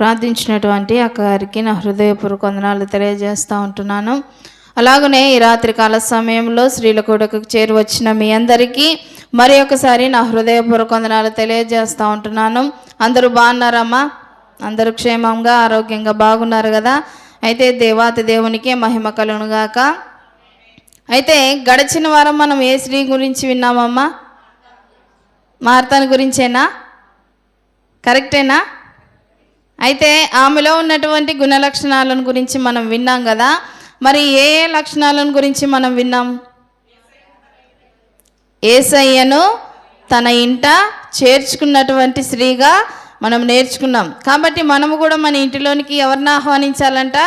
ప్రార్థించినటువంటి అక్కగారికి నా హృదయపూర్వక వందనాలు తెలియజేస్తూ ఉంటున్నాను. అలాగనే ఈ రాత్రికాల సమయంలో స్త్రీల కూడకు చేరి వచ్చిన మీ అందరికీ మరి ఒకసారి నా హృదయపూర్వక వందనాలు తెలియజేస్తూ ఉంటున్నాను. అందరూ బాగున్నారమ్మా? అందరూ క్షేమంగా ఆరోగ్యంగా బాగున్నారు కదా? అయితే దేవాతి దేవునికే మహిమ కలుగునుగాక అయితే గడిచిన వారం మనం ఏ స్త్రీ గురించి విన్నామమ్మా? మార్తాన్ గురించేనా? కరెక్టేనా? అయితే ఆమెలో ఉన్నటువంటి గుణ లక్షణాలను గురించి మనం విన్నాం కదా. మరి ఏ ఏ లక్షణాలను గురించి మనం విన్నాం? ఏసయ్యను తన ఇంట చేర్చుకున్నటువంటి స్త్రీగా మనం నేర్చుకున్నాం. కాబట్టి మనము కూడా మన ఇంటిలోనికి ఎవరిని ఆహ్వానించాలంట?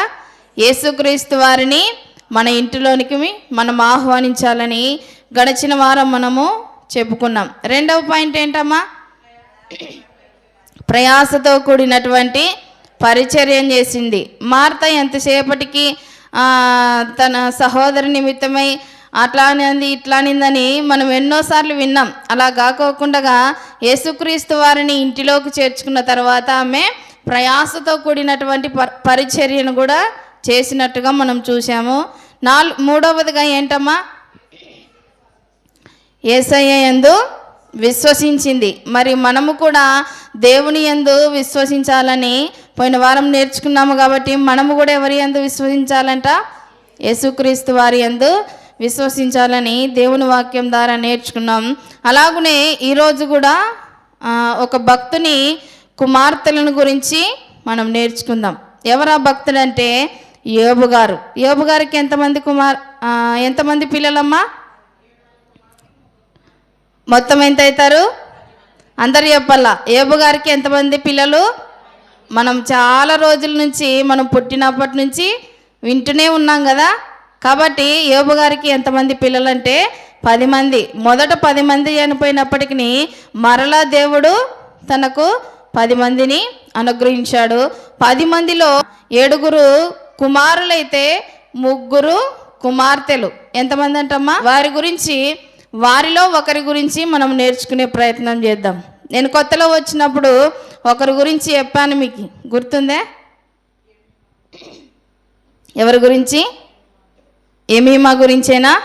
యేసుక్రీస్తు వారిని మన ఇంటిలోనికి మనం ఆహ్వానించాలని గడిచిన వారం మనము చెప్పుకున్నాం. రెండవ పాయింట్ ఏంటమ్మా? ప్రయాసతో కూడినటువంటి పరిచర్యం చేసింది. మార్త ఎంతసేపటికి తన సహోదరి నిమిత్తమై అట్లానింది ఇట్లానిందని మనం ఎన్నోసార్లు విన్నాం. అలా కాకోకుండా యేసుక్రీస్తు వారిని ఇంటిలోకి చేర్చుకున్న తర్వాత ఆమె ప్రయాసతో కూడినటువంటి ప పరిచర్యను కూడా చేసినట్టుగా మనం చూసాము నాలుగు మూడవదిగా ఏంటమ్మా? ఏసయ్య యందు విశ్వసించింది. మరి మనము కూడా దేవుని యందు విశ్వసించాలని పోయిన వారం నేర్చుకున్నాము కాబట్టి మనము కూడా ఎవరి యందు విశ్వసించాలంట? యేసుక్రీస్తు వారి యందు విశ్వసించాలని దేవుని వాక్యం ద్వారా నేర్చుకున్నాం. అలాగనే ఈరోజు కూడా ఒక భక్తుని కుమార్తెలను గురించి మనం నేర్చుకుందాం. ఎవరా భక్తుడంటే యోబు గారు. యోబు గారికి ఎంతమంది కుమార్ ఎంతమంది పిల్లలమ్మా? మొత్తం ఎంత అవుతారు అందరు చెప్పాలా? ఏబు గారికి ఎంతమంది పిల్లలు? మనం చాలా రోజుల నుంచి మనం పుట్టినప్పటి నుంచి వింటూనే ఉన్నాం కదా. కాబట్టి ఏబు గారికి ఎంతమంది పిల్లలంటే పది మంది. మొదట పది మంది చనిపోయినప్పటికీ మరలా దేవుడు తనకు పది మందిని అనుగ్రహించాడు. పది మందిలో ఏడుగురు కుమారులైతే ముగ్గురు కుమార్తెలు. ఎంతమంది అంటమ్మా వారి గురించి వారిలో ఒకరి గురించి మనం నేర్చుకునే ప్రయత్నం చేద్దాం. నేను కొత్తలో వచ్చినప్పుడు ఒకరి గురించి చెప్పాను మీకు. గుర్తుందే? ఎవరి గురించి? ఎమీమా గురించేనా?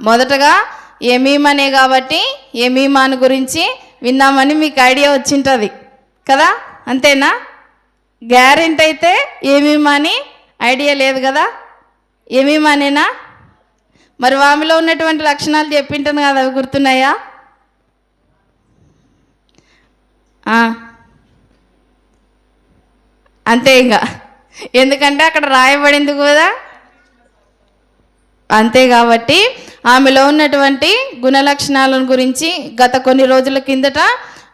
మొదటగా ఎమీమనే కాబట్టి ఎమీమాను గురించి విన్నామని మీకు ఐడియా వచ్చింటుంది. కదా? అంతేనా? గ్యారెంటీ అయితే ఏమీమా అని ఐడియా లేదు కదా? ఏమీమానేనా? మరి ఆమెలో ఉన్నటువంటి లక్షణాలు చెప్పింటాను కదా అవి గుర్తున్నాయా? అంతే ఇంకా. ఎందుకంటే అక్కడ రాయబడింది కదా? అంతే కాబట్టి ఆమెలో ఉన్నటువంటి గుణ లక్షణాలను గురించి గత కొన్ని రోజుల కిందట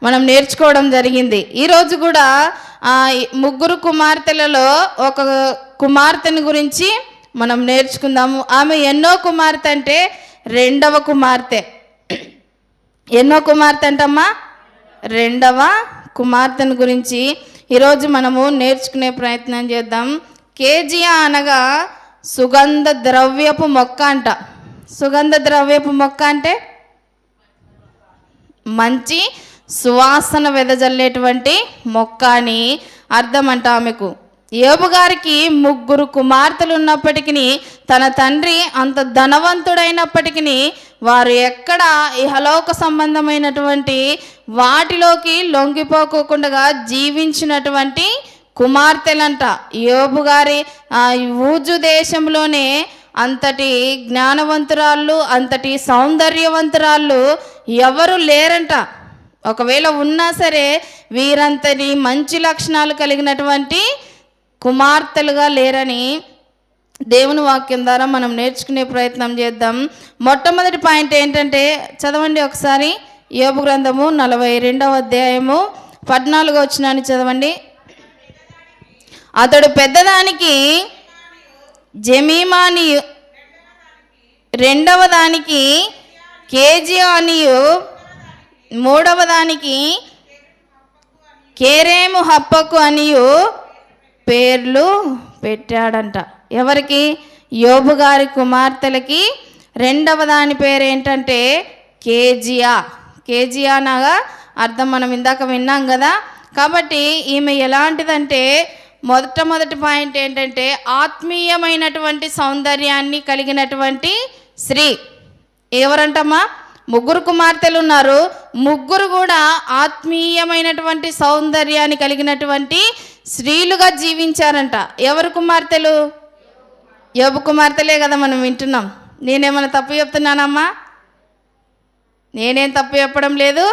మనం నేర్చుకోవడం జరిగింది. ఈరోజు కూడా ముగ్గురు కుమార్తెలలో ఒక కుమార్తెని గురించి మనం నేర్చుకుందాము. ఆమె ఎన్నో కుమార్తె అంటే రెండవ కుమార్తె. ఎన్నో కుమార్తె అంటమ్మా రెండవ కుమార్తెను గురించి ఈరోజు మనము నేర్చుకునే ప్రయత్నం చేద్దాం. కేజియా అనగా సుగంధ ద్రవ్యపు మొక్క అంట. సుగంధ ద్రవ్యపు మొక్క అంటే? మంచి సువాసన వెదజల్లేటువంటి మొక్క అని అర్థం అంట ఆమెకు. యోబు గారికి ముగ్గురు కుమార్తెలు ఉన్నప్పటికీ తన తండ్రి అంత ధనవంతుడైనప్పటికీ వారు ఎక్కడ ఇహలోక సంబంధమైనటువంటి వాటిలోకి లొంగిపోకోకుండా జీవించినటువంటి కుమార్తెలంట. యోబు గారి ఊజు దేశంలోనే అంతటి జ్ఞానవంతురాళ్ళు అంతటి సౌందర్యవంతురాళ్ళు ఎవరు లేరంట. ఒకవేళ ఉన్నా సరే వీరంతటి మంచి లక్షణాలు కలిగినటువంటి కుమార్తెలుగా లేరని దేవుని వాక్యం ద్వారా మనం నేర్చుకునే ప్రయత్నం చేద్దాం. మొట్టమొదటి పాయింట్ ఏంటంటే చదవండి ఒకసారి. యోబు గ్రంథము నలభై రెండవ అధ్యాయము పద్నాలుగో వచ్చినాన్ని చదవండి. అతడు పెద్దదానికి జమీమాని రెండవ దానికి కేజియానియు అనియు మూడవ దానికి కేరేము హప్పకు అనియు పేర్లు పెట్టాడంట. ఎవరికి? యోబు గారి కుమార్తెలకి. రెండవ దాని పేరు ఏంటంటే కేజియా. కేజియా అనగా అర్థం మనం ఇందాక విన్నాం కదా. కాబట్టి ఈమె ఎలాంటిదంటే మొట్టమొదటి పాయింట్ ఏంటంటే ఆత్మీయమైనటువంటి సౌందర్యాన్ని కలిగినటువంటి స్త్రీ. ఎవరంటమ్మా? ముగ్గురు కుమార్తెలు ఉన్నారు. ముగ్గురు కూడా ఆత్మీయమైనటువంటి సౌందర్యాన్ని కలిగినటువంటి స్త్రీలుగా జీవించారంట. ఎవరు కుమార్తెలు? యోబు కుమార్తెలే కదా మనం వింటున్నాం. నేనేమైనా తప్పు చెప్తున్నానమ్మా? నేనేం తప్పు చెప్పడం లేదు.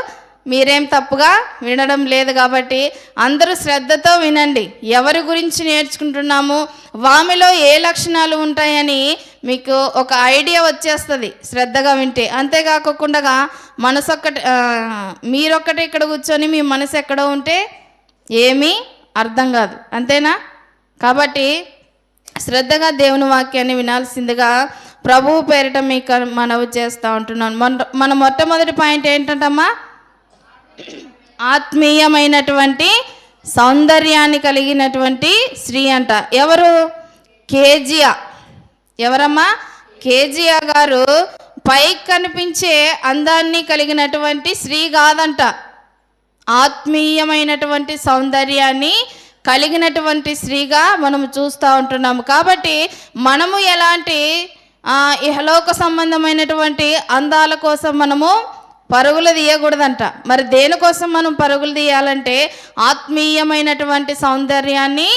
మీరేం తప్పుగా వినడం లేదు కాబట్టి అందరూ శ్రద్ధతో వినండి. ఎవరి గురించి నేర్చుకుంటున్నాము? వామిలో ఏ లక్షణాలు ఉంటాయని మీకు ఒక ఐడియా వచ్చేస్తుంది. శ్రద్ధగా వింటే. అంతేకాకుండా మనసు ఒక్కటి మీరొక్కటి ఇక్కడ కూర్చొని మీ మనసు ఎక్కడో ఉంటే ఏమీ అర్థం కాదు. అంతేనా? కాబట్టి శ్రద్ధగా దేవుని వాక్యాన్ని వినాల్సిందిగా ప్రభువు పేరిట మీకు మనవి చేస్తూ ఉంటున్నాను. మన మన మొట్టమొదటి పాయింట్ ఏంటంటమ్మా? ఆత్మీయమైనటువంటి సౌందర్యాన్ని కలిగినటువంటి స్త్రీ అంట. ఎవరు? కేజియా. ఎవరమ్మా? కేజియా గారు పైకి కనిపించే అందాన్ని కలిగినటువంటి స్త్రీ కాదంట. ఆత్మీయమైనటువంటి సౌందర్యాన్ని కలిగినటువంటి స్త్రీగా మనము చూస్తూ ఉంటున్నాము. కాబట్టి మనము ఎలాంటి ఇహలోక సంబంధమైనటువంటి అందాల కోసం మనము పరుగులు తీయకూడదంట. మరి దేనికోసం మనం పరుగులు తీయాలంటే ఆత్మీయమైనటువంటి సౌందర్యాన్ని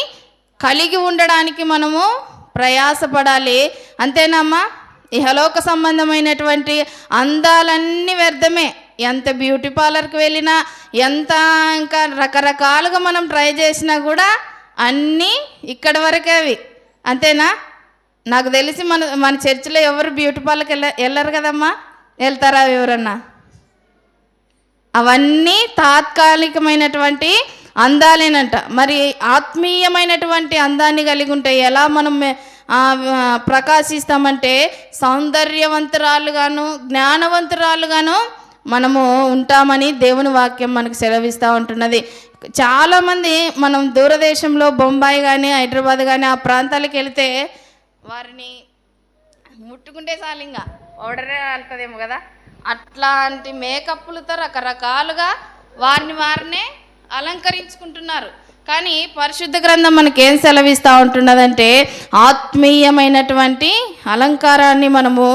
కలిగి ఉండడానికి మనము ప్రయాసపడాలి. అంతేనమ్మా? ఇహలోక సంబంధమైనటువంటి అందాలన్నీ వ్యర్థమే. ఎంత బ్యూటీ పార్లర్కి వెళ్ళినా ఎంత ఇంకా రకరకాలుగా మనం ట్రై చేసినా కూడా అన్నీ ఇక్కడి వరకే అవి. అంతేనా? నాకు తెలిసి మన మన చర్చిలో ఎవరు బ్యూటీ పార్లర్కి వెళ్ళ వెళ్ళరు కదమ్మా? వెళ్తారా ఎవరన్నా? అవన్నీ తాత్కాలికమైనటువంటి అందాలేనంట. మరి ఆత్మీయమైనటువంటి అందాన్ని కలిగి ఉంటే ఎలా మనం ప్రకాశిస్తామంటే సౌందర్యవంతురాలుగాను జ్ఞానవంతురాలుగాను మనము ఉంటామని దేవుని వాక్యం మనకు సెలవిస్తూ ఉంటున్నది. చాలామంది మనం దూరదేశంలో బొంబాయి కానీ హైదరాబాద్ కానీ ఆ ప్రాంతాలకు వెళితే వారిని ముట్టుకుంటే చాలు ఇంకా ఓడరే వెళ్తుందేమో కదా. అట్లాంటి మేకప్లతో రకరకాలుగా వారిని వారినే అలంకరించుకుంటున్నారు. కానీ పరిశుద్ధ గ్రంథం మనకేం సెలవిస్తూ ఉంటున్నదంటే ఆత్మీయమైనటువంటి అలంకారాన్ని మనము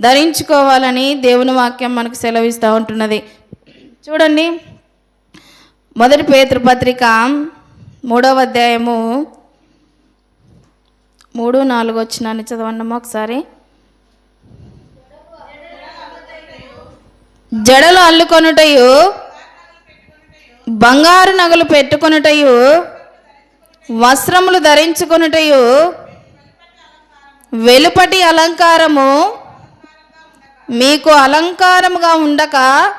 ధరించుకోవాలని దేవుని వాక్యం మనకు సెలవిస్తూ ఉంటున్నది. చూడండి. మొదటి పేతృపత్రిక మూడవ అధ్యాయము మూడు నాలుగు వచ్చినాన్ని చదవండమ్మా ఒకసారి. జడలు అల్లుకొనుటయు బంగారు నగలు పెట్టుకొనుటయు వస్త్రములు ధరించుకొనుటయు వెలుపటి అలంకారము మీకు అలంకారముగా ఉండక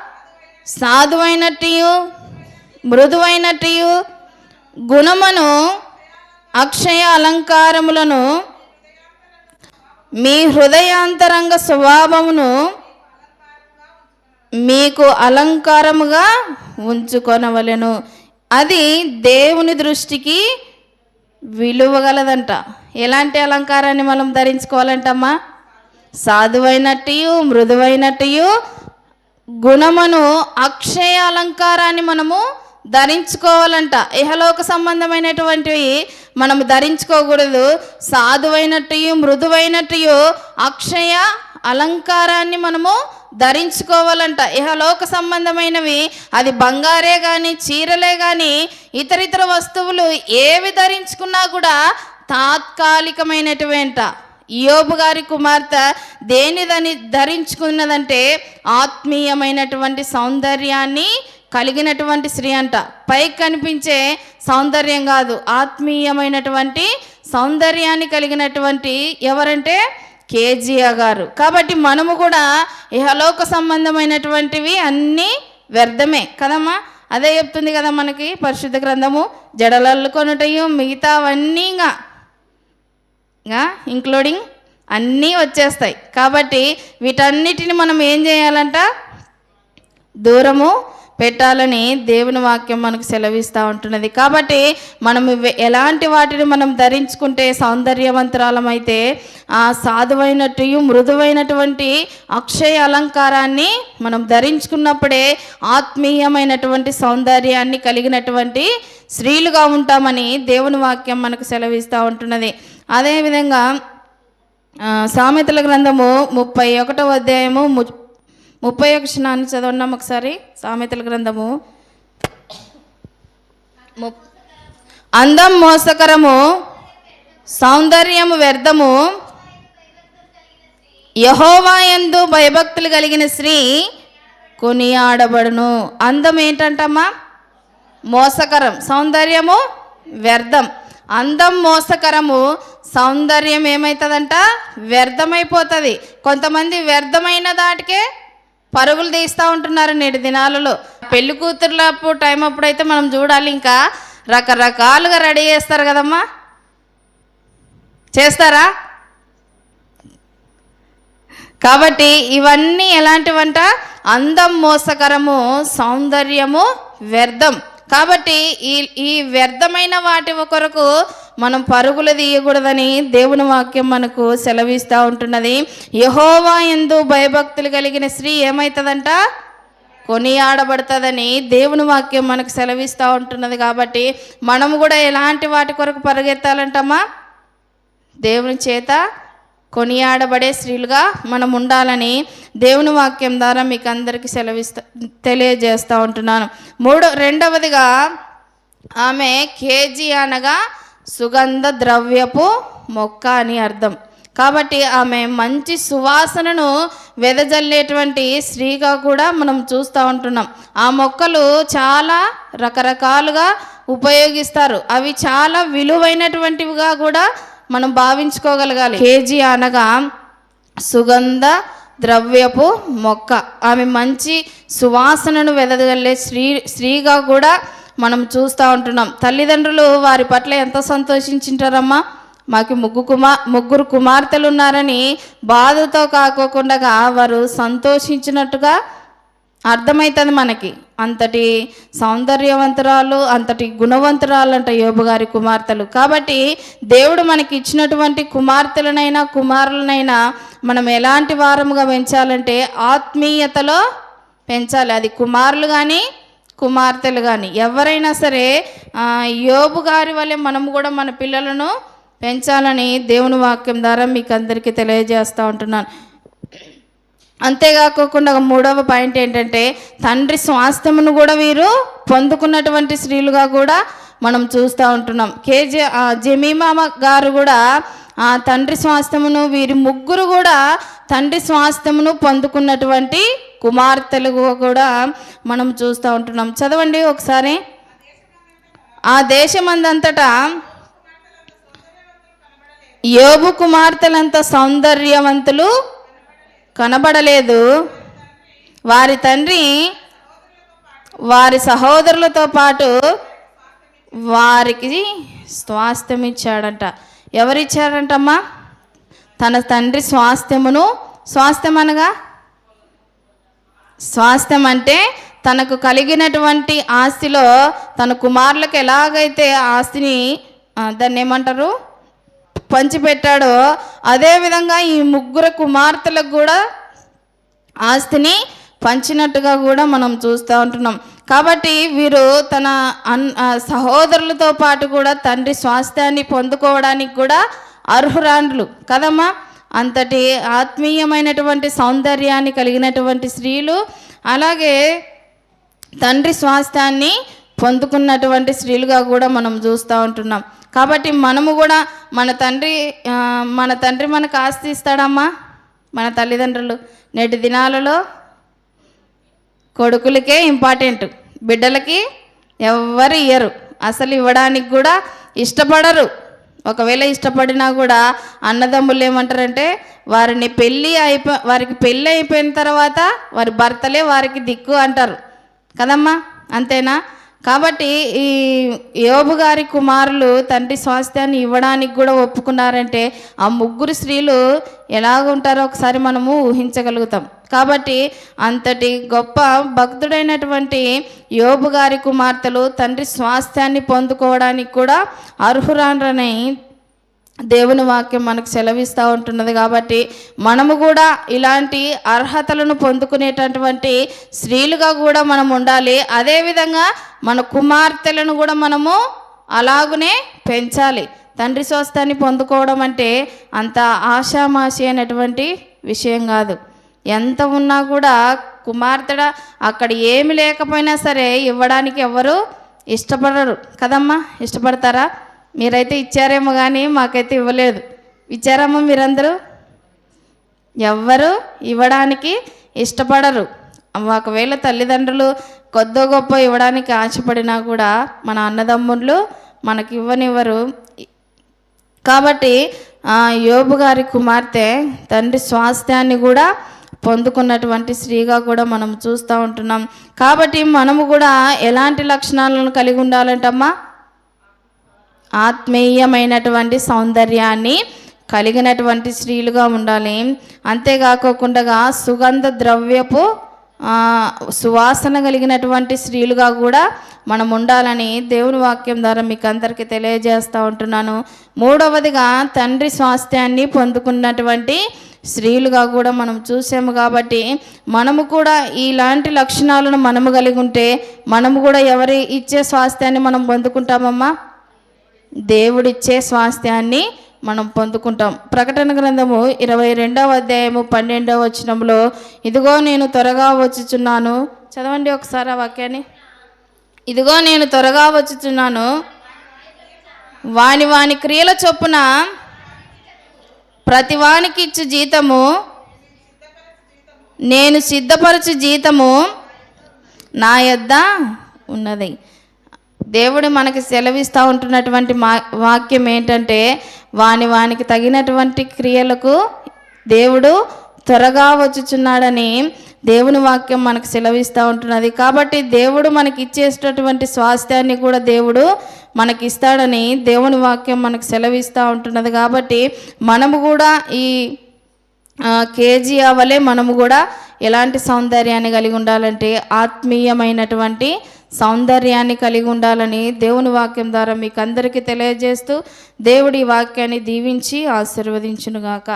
సాధువైనట్టు మృదువైనట్టు గుణమును అక్షయ అలంకారములను మీ హృదయాంతరంగ స్వభావమును మీకు అలంకారముగా ఉంచుకొనవలెను. అది దేవుని దృష్టికి విలువగలదంట. ఎలాంటి అలంకారాన్ని మనం ధరించుకోవాలంటమ్మా? సాధువైనట్టు మృదువైనట్టు గుణమును అక్షయ అలంకారాన్ని మనము ధరించుకోవాలంట. ఇహలోక సంబంధమైనటువంటివి మనము ధరించుకోకూడదు. సాధువైనట్టు మృదువైనట్టు అక్షయ అలంకారాన్ని మనము ధరించుకోవాలంట. ఇహలోక సంబంధమైనవి అది బంగారే కానీ చీరలే కానీ ఇతరితర వస్తువులు ఏవి ధరించుకున్నా కూడా తాత్కాలికమైనటువంట. యోబు గారి కుమార్తె దేనిదని ధరించుకున్నదంటే ఆత్మీయమైనటువంటి సౌందర్యాన్ని కలిగినటువంటి స్త్రీ అంట. పైకి కనిపించే సౌందర్యం కాదు. ఆత్మీయమైనటువంటి సౌందర్యాన్ని కలిగినటువంటి ఎవరంటే కేజీఆర్ గారు. కాబట్టి మనము కూడా ఇహలోక సంబంధమైనటువంటివి అన్నీ వ్యర్థమే. కదమ్మా? అదే చెప్తుంది కదా మనకి పరిశుద్ధ గ్రంథము. జడలల్లు మిగతావన్నీగా మిగతావన్నీ ఇంకా ఇంక్లూడింగ్ అన్నీ వచ్చేస్తాయి. కాబట్టి వీటన్నిటిని మనం ఏం చేయాలంట? దూరము పెట్టాలని దేవుని వాక్యం మనకు సెలవిస్తూ ఉంటున్నది. కాబట్టి మనం ఎలాంటి వాటిని మనం ధరించుకుంటే సౌందర్యవంతరాలమైతే ఆ సాధువైనట్టు మృదువైనటువంటి అక్షయ అలంకారాన్ని మనం ధరించుకున్నప్పుడే ఆత్మీయమైనటువంటి సౌందర్యాన్ని కలిగినటువంటి స్త్రీలుగా ఉంటామని దేవుని వాక్యం మనకు సెలవిస్తూ ఉంటున్నది. అదేవిధంగా సామెతల గ్రంథము ముప్పై ఒకటో అధ్యాయము ముప్పై ఒక క్షణాన్ని చదవన్నాం ఒకసారి. సామెతల గ్రంథము. అందం మోసకరము సౌందర్యము వ్యర్థము యహోవా యందు భయభక్తులు కలిగిన స్త్రీ కొనియాడబడును. అందం ఏంటంటమ్మా? మోసకరం సౌందర్యము వ్యర్థం. అందం మోసకరము సౌందర్యం ఏమవుతుందంట వ్యర్థమైపోతుంది. కొంతమంది వ్యర్థమైన దాటికే పరుగులు తీస్తూ ఉంటున్నారు నేటి దినాలలో. పెళ్ళి కూతుర్లప్పుడు టైం అప్పుడైతే మనం చూడాలి ఇంకా. రకరకాలుగా రెడీ చేస్తారు కదమ్మా? చేస్తారా? కాబట్టి ఇవన్నీ ఎలాంటివంట? అందం మోసకరము సౌందర్యము వ్యర్థం. కాబట్టి ఈ ఈ వ్యర్థమైన వాటి కొరకు మనం పరుగులు తీయకూడదని దేవుని వాక్యం మనకు సెలవిస్తూ ఉంటున్నది. యహోవా ఎందు భయభక్తులు కలిగిన స్త్రీ ఏమవుతుందంట కొనియాడబడుతుందని దేవుని వాక్యం మనకు సెలవిస్తూ ఉంటున్నది కాబట్టి మనము కూడా ఎలాంటి వాటి కొరకు పరిగెత్తాలంటమ్మా? దేవుని చేత కొనియాడబడే స్త్రీలుగా మనం ఉండాలని దేవుని వాక్యం ద్వారా మీకు అందరికీ సెలవిస్తా తెలియజేస్తూ ఉంటున్నాను. మూడు రెండవదిగా ఆమె కేజీ అనగా సుగంధ ద్రవ్యపు మొక్క అని అర్థం. కాబట్టి ఆమె మంచి సువాసనను వెదజల్లేటువంటి స్త్రీగా కూడా మనం చూస్తూ ఉంటున్నాం. ఆ మొక్కలు చాలా రకరకాలుగా ఉపయోగిస్తారు. అవి చాలా విలువైనటువంటివిగా కూడా మనం భావించుకోగలగాలి. కేజీ అనగా సుగంధ ద్రవ్యపు మొక్క. ఆమె మంచి సువాసనను వెదగలే స్త్రీ స్త్రీగా కూడా మనం చూస్తూ ఉంటున్నాం. తల్లిదండ్రులు వారి పట్ల ఎంత సంతోషించింటారమ్మా? మాకు ముగ్గు కుమార్ ముగ్గురు కుమార్తెలు ఉన్నారని బాధతో కాకోకుండా వారు సంతోషించినట్టుగా అర్థమవుతుంది మనకి. అంతటి సౌందర్యవంతురాలు అంతటి గుణవంతురాలు అంట యోబు గారి కుమార్తెలు. కాబట్టి దేవుడు మనకి ఇచ్చినటువంటి కుమార్తెలనైనా కుమారులనైనా మనం ఎలాంటి వారముగా పెంచాలంటే ఆత్మీయతలో పెంచాలి. అది కుమారులు కానీ కుమార్తెలు కానీ ఎవరైనా సరే యోబు గారి వల్లే మనం కూడా మన పిల్లలను పెంచాలని దేవుని వాక్యం ద్వారా మీకు అందరికీ తెలియజేస్తూ ఉంటున్నాను. అంతేకాకుండా మూడవ పాయింట్ ఏంటంటే తండ్రి స్వాస్థ్యమును కూడా వీరు పొందుకున్నటువంటి స్త్రీలుగా కూడా మనం చూస్తూ ఉంటున్నాం. కేజీ ఆ, జమీమామ గారు కూడా ఆ తండ్రి స్వాస్థ్యమును వీరి ముగ్గురు కూడా తండ్రి స్వాస్థ్యమును పొందుకున్నటువంటి కుమార్తెలు కూడా మనం చూస్తూ ఉంటున్నాం. చదవండి ఒకసారి. ఆ దేశమందంతటా యోబు కుమార్తెలంత సౌందర్యవంతులు కనబడలేదు. వారి తండ్రి వారి సహోదరులతో పాటు వారికి స్వాస్థ్యం ఇచ్చాడంట ఎవరిచ్చారంటమ్మా తన తండ్రి స్వాస్థ్యమును స్వాస్థ్యం అనగా? స్వాస్థ్యం అంటే తనకు కలిగినటువంటి ఆస్తిలో తన కుమారులకు ఎలాగైతే ఆస్తిని దాన్ని ఏమంటారు? పంచిపెట్టాడో అదేవిధంగా ఈ ముగ్గురు కుమార్తెలకు కూడా ఆస్తిని పంచినట్టుగా కూడా మనం చూస్తూ ఉంటున్నాం. కాబట్టి వీరు తన అన్ సహోదరులతో పాటు కూడా తండ్రి స్వాస్థ్యాన్ని పొందుకోవడానికి కూడా అర్హురాండ్లు. కదమ్మా? అంతటి ఆత్మీయమైనటువంటి సౌందర్యాన్ని కలిగినటువంటి స్త్రీలు అలాగే తండ్రి స్వాస్థ్యాన్ని పొందుకున్నటువంటి స్త్రీలుగా కూడా మనం చూస్తూ ఉంటున్నాం. కాబట్టి మనము కూడా మన తండ్రి మన తండ్రి మనకు ఆస్తి ఇస్తాడమ్మా మన తల్లిదండ్రులు నేటి దినాలలో కొడుకులకే ఇంపార్టెంట్. బిడ్డలకి ఎవ్వరు ఇయ్యరు. అసలు ఇవ్వడానికి కూడా ఇష్టపడరు. ఒకవేళ ఇష్టపడినా కూడా అన్నదమ్ములు ఏమంటారంటే వారిని పెళ్ళి అయిపో వారికి పెళ్ళి అయిపోయిన తర్వాత వారి భర్తలే వారికి దిక్కు అంటారు. కదమ్మా? అంతేనా? కాబట్టి ఈ యోబు గారి కుమారులు తండ్రి స్వాస్థ్యాన్ని ఇవ్వడానికి కూడా ఒప్పుకున్నారంటే ఆ ముగ్గురు స్త్రీలు ఎలాగ ఉంటారో ఒకసారి మనము ఊహించగలుగుతాం. కాబట్టి అంతటి గొప్ప భక్తుడైనటువంటి యోబు గారి కుమార్తెలు తండ్రి స్వాస్థ్యాన్ని పొందుకోవడానికి కూడా అర్హురాన్రని దేవుని వాక్యం మనకు సెలవిస్తూ ఉంటున్నది కాబట్టి మనము కూడా ఇలాంటి అర్హతలను పొందుకునేటటువంటి స్త్రీలుగా కూడా మనం ఉండాలి. అదేవిధంగా మన కుమార్తెలను కూడా మనము అలాగునే పెంచాలి. తండ్రి స్వస్థాన్ని పొందుకోవడం అంటే అంత ఆషామాషి అయినటువంటి విషయం కాదు. ఎంత ఉన్నా కూడా కుమార్తెడ అక్కడ ఏమి లేకపోయినా సరే ఇవ్వడానికి ఎవరు ఇష్టపడరు. కదమ్మా ఇష్టపడతారా? మీరైతే ఇచ్చారేమో కానీ మాకైతే ఇవ్వలేదు. ఇచ్చారమ్మా మీరందరూ? ఎవ్వరు ఇవ్వడానికి ఇష్టపడరు. ఒకవేళ తల్లిదండ్రులు కొద్దో గొప్ప ఇవ్వడానికి ఆశపడినా కూడా మన అన్నదమ్ముళ్ళు మనకి ఇవ్వనివ్వరు. కాబట్టి యోబు గారి కుమార్తె తండ్రి స్వాస్థ్యాన్ని కూడా పొందుకున్నటువంటి స్త్రీగా కూడా మనం చూస్తూ ఉంటున్నాం. కాబట్టి మనము కూడా ఎలాంటి లక్షణాలను కలిగి ఉండాలంటమ్మా? ఆత్మీయమైనటువంటి సౌందర్యాన్ని కలిగినటువంటి స్త్రీలుగా ఉండాలి. అంతేకాకుండా సుగంధ ద్రవ్యపు సువాసన కలిగినటువంటి స్త్రీలుగా కూడా మనం ఉండాలని దేవుని వాక్యం ద్వారా మీకు అందరికీ తెలియజేస్తూ ఉంటున్నాను. మూడవదిగా తండ్రి స్వాస్థ్యాన్ని పొందుకున్నటువంటి స్త్రీలుగా కూడా మనం చూసాము కాబట్టి మనము కూడా ఇలాంటి లక్షణాలను మనము కలిగి ఉంటే మనము కూడా ఎవరి ఇచ్చే స్వాస్థ్యాన్ని మనం పొందుకుంటామమ్మా? దేవుడిచ్చే స్వాస్థ్యాన్ని మనం పొందుకుంటాం. ప్రకటన గ్రంథము ఇరవై రెండవ అధ్యాయము పన్నెండవ వచనంలో ఇదిగో నేను త్వరగా వచ్చుచున్నాను. చదవండి ఒకసారి ఆ వాక్యాన్ని. ఇదిగో నేను త్వరగా వచ్చుచున్నాను. వాని వాని క్రియల చొప్పున ప్రతి వానికి ఇచ్చు జీతము. నేను సిద్ధపరచు జీతము నా యొద్ద ఉన్నది. దేవుడు మనకి సెలవిస్తూ ఉంటున్నటువంటి మా వాక్యం ఏంటంటే వాని వానికి తగినటువంటి క్రియలకు దేవుడు త్వరగా వచ్చుచున్నాడని దేవుని వాక్యం మనకు సెలవిస్తూ ఉంటున్నది. కాబట్టి దేవుడు మనకి ఇచ్చేటటువంటి స్వాస్థ్యాన్ని కూడా దేవుడు మనకి ఇస్తాడని దేవుని వాక్యం మనకు సెలవిస్తూ ఉంటున్నది. కాబట్టి మనము కూడా ఈ కేజీ అవలే మనము కూడా ఎలాంటి సౌందర్యాన్ని కలిగి ఉండాలంటే ఆత్మీయమైనటువంటి సౌందర్యాన్ని కలిగి ఉండాలని దేవుని వాక్యం ద్వారా మీకు అందరికీ తెలియజేస్తూ దేవుడి వాక్యాన్ని దీవించి ఆశీర్వదించునుగాక.